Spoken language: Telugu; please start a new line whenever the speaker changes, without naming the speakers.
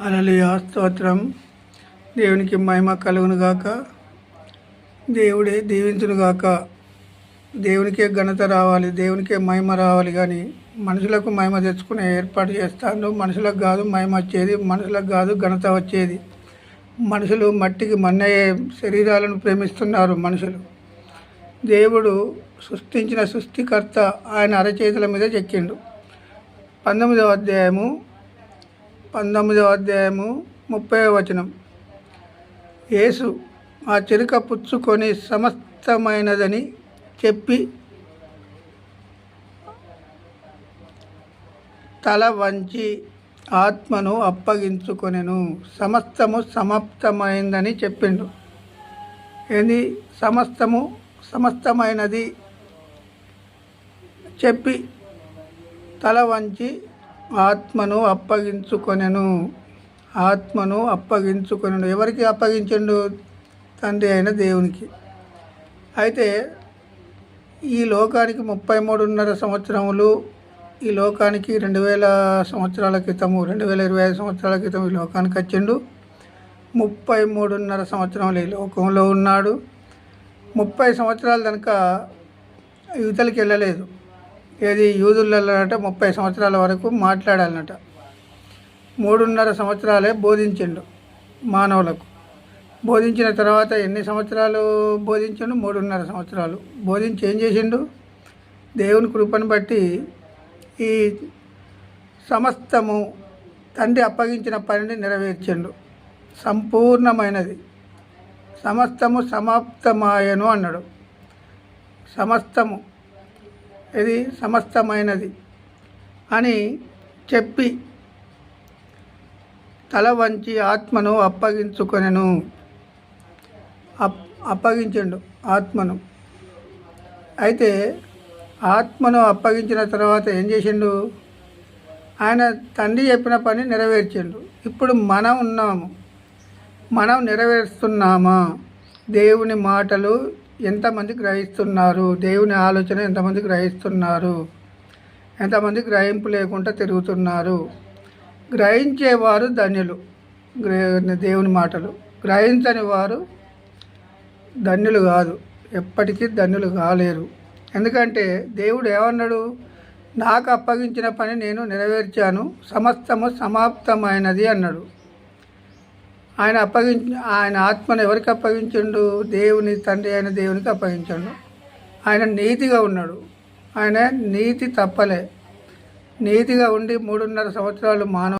అలలియ స్తోత్రం. దేవునికి మహిమ కలుగునుగాక దేవుడే దీవించునుగాక దేవునికే ఘనత రావాలి దేవునికే మహిమ రావాలి కానీ మనుషులకు మహిమ తెచ్చుకునే ఏర్పాటు చేస్తాను మనుషులకు కాదు మహిమ వచ్చేది మనుషులకు కాదు ఘనత వచ్చేది. మనుషులు మట్టికి మన్నయ్యే శరీరాలను ప్రేమిస్తున్నారు మనుషులు. దేవుడు సృష్టించిన సృష్టికర్త ఆయన అరచేతుల మీద చెక్కిండు. పంతొమ్మిదవ అధ్యాయము పంతొమ్మిదవ అధ్యాయము ముప్పై వచనం. యేసు ఆ చిలుక పుచ్చుకొని సమస్తమైనదని చెప్పి తల వంచి ఆత్మను అప్పగించుకొనెను. సమస్తము సమాప్తమైందని చెప్పిండు. ఏంది? సమస్తము సమస్తమైనది చెప్పి తల వంచి ఆత్మను అప్పగించుకొనెను. ఆత్మను అప్పగించుకొనెను. ఎవరికి అప్పగించండు? తండ్రి అయిన దేవునికి. అయితే ఈ లోకానికి ముప్పై మూడున్నర సంవత్సరములు ఈ లోకానికి రెండు వేల సంవత్సరాల క్రితము రెండు వేల ఇరవై ఐదు సంవత్సరాల క్రితం ఈ లోకానికి వచ్చిండు. ముప్పై మూడున్నర సంవత్సరములు ఈ లోకంలో ఉన్నాడు. ముప్పై సంవత్సరాల కనుక యువతలకి వెళ్ళలేదు. ఏది యూదులట ముప్పై సంవత్సరాల వరకు మాట్లాడాలన్నట. మూడున్నర సంవత్సరాలే బోధించిండు మానవులకు. బోధించిన తర్వాత ఎన్ని సంవత్సరాలు బోధించిండు? మూడున్నర సంవత్సరాలు. బోధించి ఏం చేసిండు? దేవుని కృపను బట్టి ఈ సమస్తము తండ్రి అప్పగించిన పనిని నెరవేర్చిండు. సంపూర్ణమైనది. సమస్తము సమాప్తమాయను అన్నాడు. సమస్తము ఇది సమస్తమైనది అని చెప్పి తల వంచి ఆత్మను అప్పగించుకొనెను. అప్ అప్పగించండు ఆత్మను. అయితే ఆత్మను అప్పగించిన తర్వాత ఏం చేసిండు? ఆయన తండ్రి చెప్పిన పని నెరవేర్చిండు. ఇప్పుడు మనం ఉన్నాము. మనం నెరవేరుస్తున్నామా? దేవుని మాటలు ఎంతమంది గ్రహిస్తున్నారు? దేవుని ఆలోచన ఎంతమంది గ్రహిస్తున్నారు? ఎంతమంది గ్రహింపు లేకుండా తిరుగుతున్నారు? గ్రహించేవారు ధన్యులు. దేవుని మాటలు. గ్రహించని వారు ధన్యులు కాదు. ఎప్పటికీ ధన్యులు కాలేరు. ఎందుకంటే దేవుడు ఏమన్నాడు? నాకు అప్పగించిన పని నేను నెరవేర్చాను. సమస్తము సమాప్తమైనది అన్నాడు. ఆయన అప్పగించి ఆయన ఆత్మను ఎవరికి అప్పగించిండు? దేవుని తండ్రి అయిన దేవునికి అప్పగించండు. ఆయన నీతిగా ఉన్నాడు. ఆయన నీతి తప్పలే. నీతిగా ఉండి మూడున్నర సంవత్సరాలు మానవ